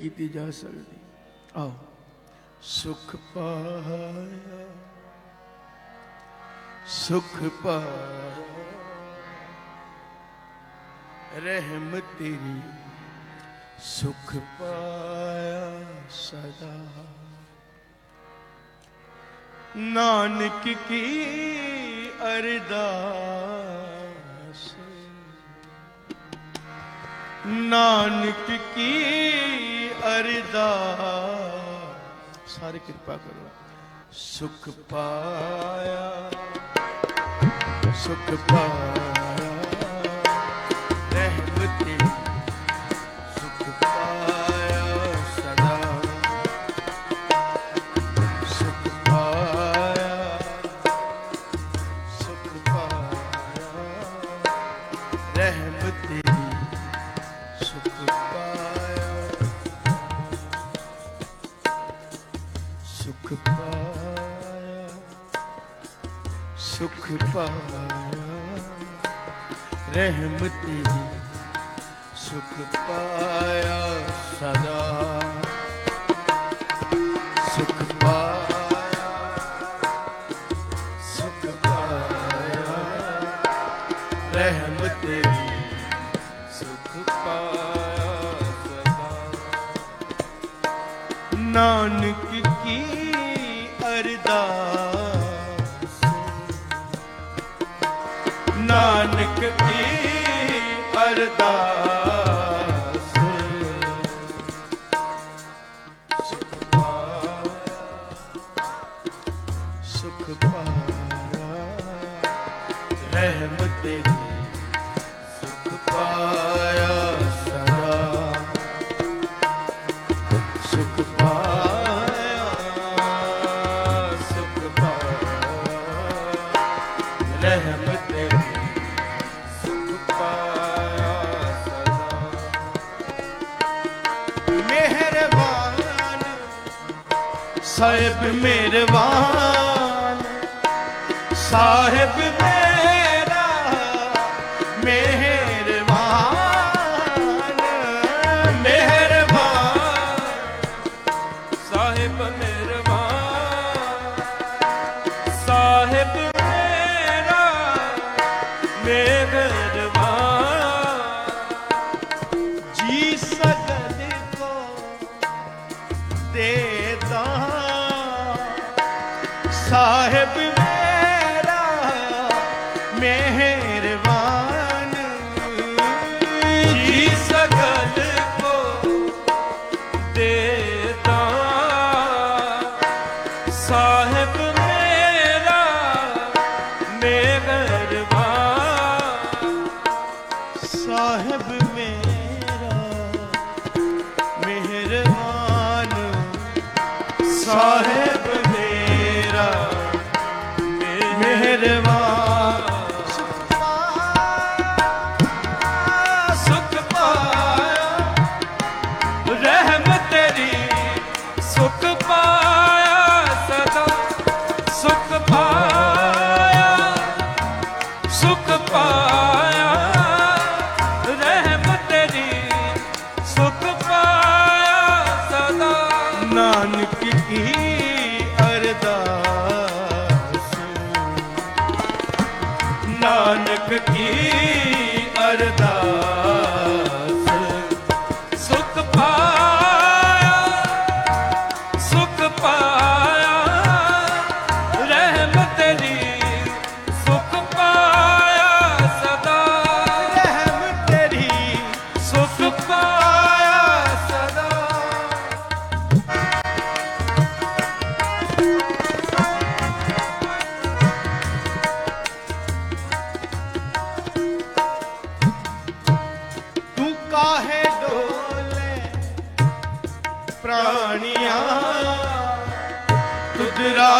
ਕੀਤੀ ਜਾ ਸਕਦੀ। ਆਓ। ਸੁਖ ਪਾਇਆ। ਸੁਖ ਪਾਇਆ। ਰਹਿਮ ਤੇਰੀ। ਸੁਖ ਪਾਇਆ ਸਦਾ। ਨਾਨਕ ਕੀ ਅਰਦਾਸ। ਨਾਨਕ ਕੀ ਅਰਦਾਸ। ਸਾਰੀ ਕਿਰਪਾ ਕਰੋ। ਸੁਖ ਪਾਇਆ। ਸੁਖ ਪਾਇਆ। ਸੁਖ ਪਾਇਆ ਰਹਿਮਤ ਸੁਖ ਪਾਇਆ ਸਦਾ। ਸਾਹਿਬ ਮਿਹਰਬਾਨ। ਸਾਹਿਬ ਮੇਰਾ ਮਿਹਰਬਾਨ। ਮਿਹਰਬਾਨ। ਸਾਹਿਬ ਮਿਹਰਬਾਨ। ਸਾਹਿਬ ਮੇਰਾ ਮਿਹਰਬਾਨ।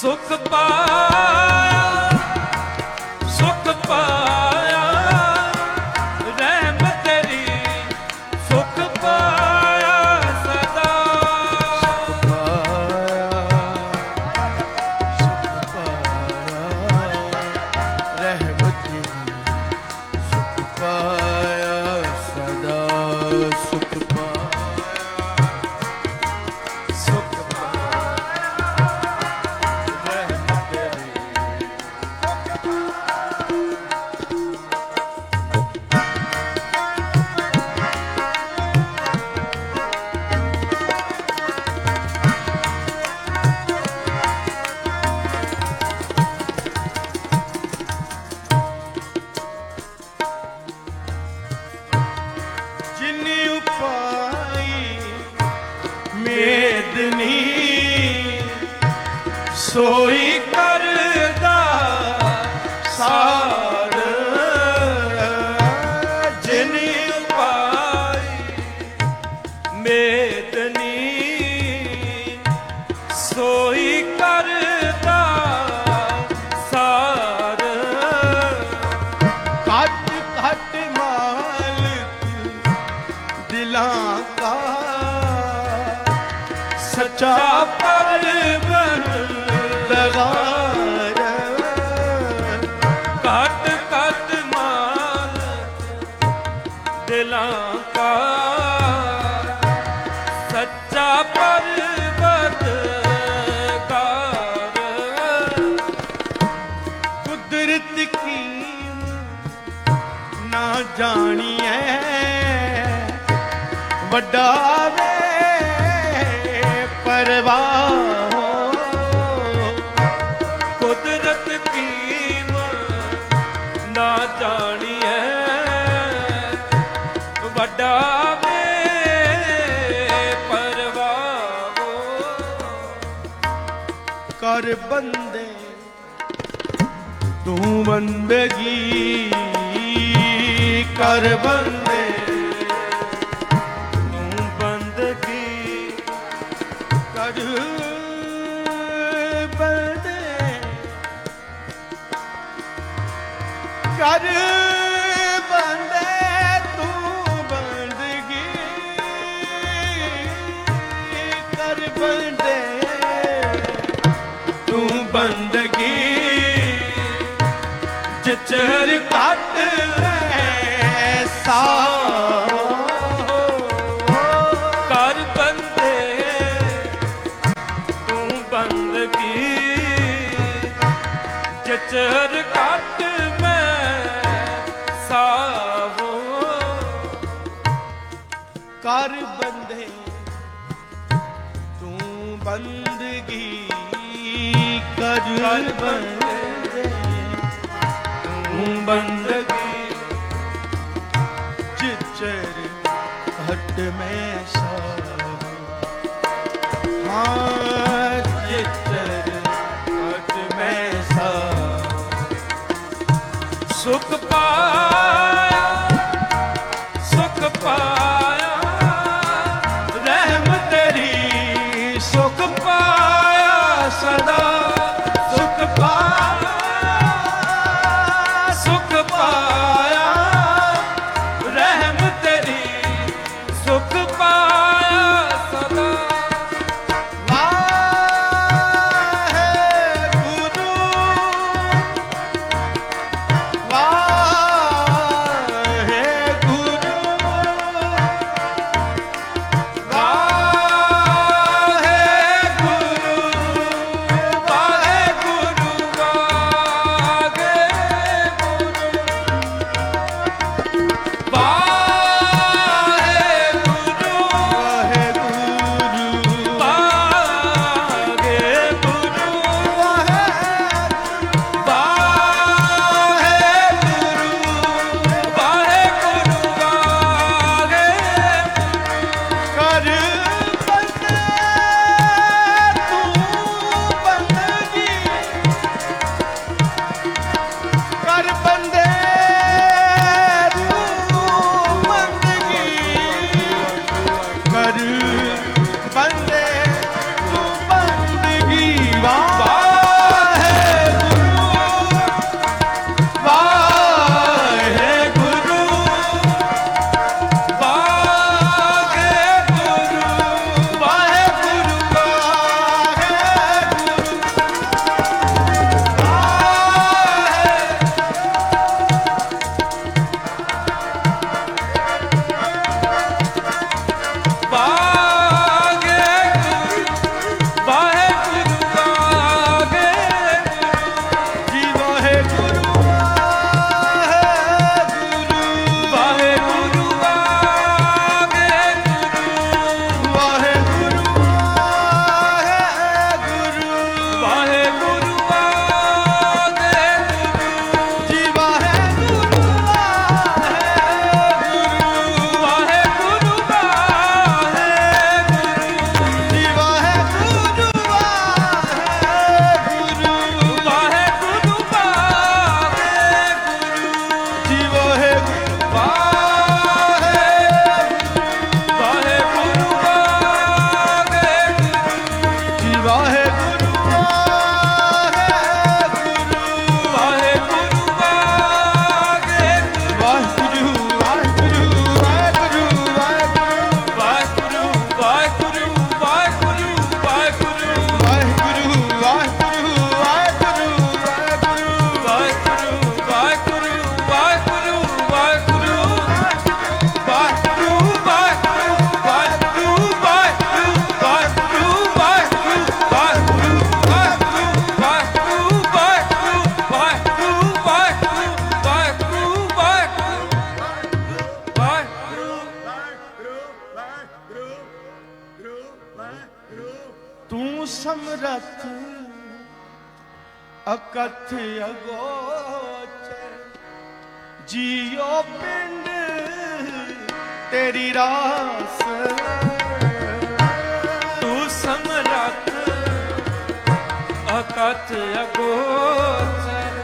ਸੁਖ ਪਾਇਆ ਵੱਡਾ ਵੇ ਪਰਵਾਹ। ਕੁਦਰਤ ਕੀਮ ਨਾ ਜਾਣੀ ਹੈ ਵੱਡਾ ਵੇ ਪਰਵਾਹ। ਕਰ ਬੰਦੇ ਤੂੰ ਬੰਦਗੀ ਕਰ ਬੰਦੇ ਕਰ ਬੰਦੇ ਤੂੰ ਬੰਦਗੀ ਕਰ ਬੰਦੇ ਤੂੰ ਬੰਦਗੀ ਜਿਚਰ ਕਰ ਬੰਦੇ। ਤੂੰ ਬੰਦਗੀ ਕਰ ਬੰਦੇ। ਤੂੰ ਬੰਦਗੀ ਜਿਚਰ ਹਟ ਮੈਂ ਹਾਂ ਜਿਚਰ ਹਟ ਮੈਂ ਸਾਹ ਸੁਖ ਪਾਇਆ ਜੀਓ ਪਿੰਡ, ਤੇਰੀ ਰਾਸ ਤੂੰ ਸਮਰੱਥ ਅਕਤ ਅਗੋਚਰ।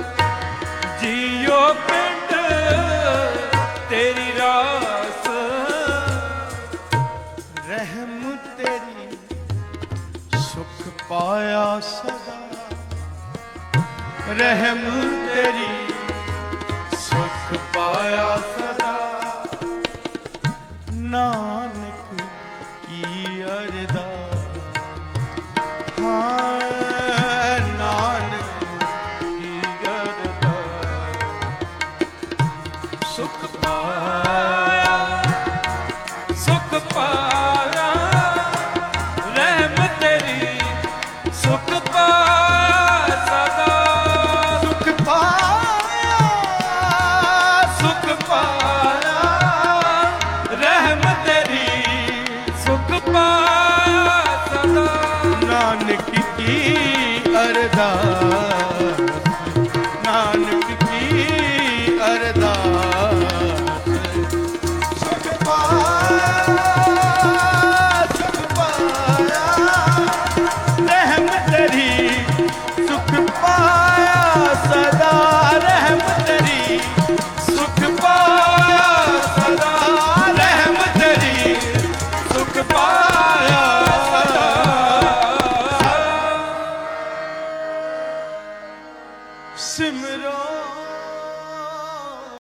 ਜੀਓ ਪਿੰਡ, ਤੇਰੀ ਰਾਸ ਰਹਿਮ ਤੇਰੀ, ਸੁਖ ਪਾਇਆ ਸਦਾ। ਰਹਿਮ ਤੇਰੀ ਪਾਇਆ ਸਦਾ। ਨਾ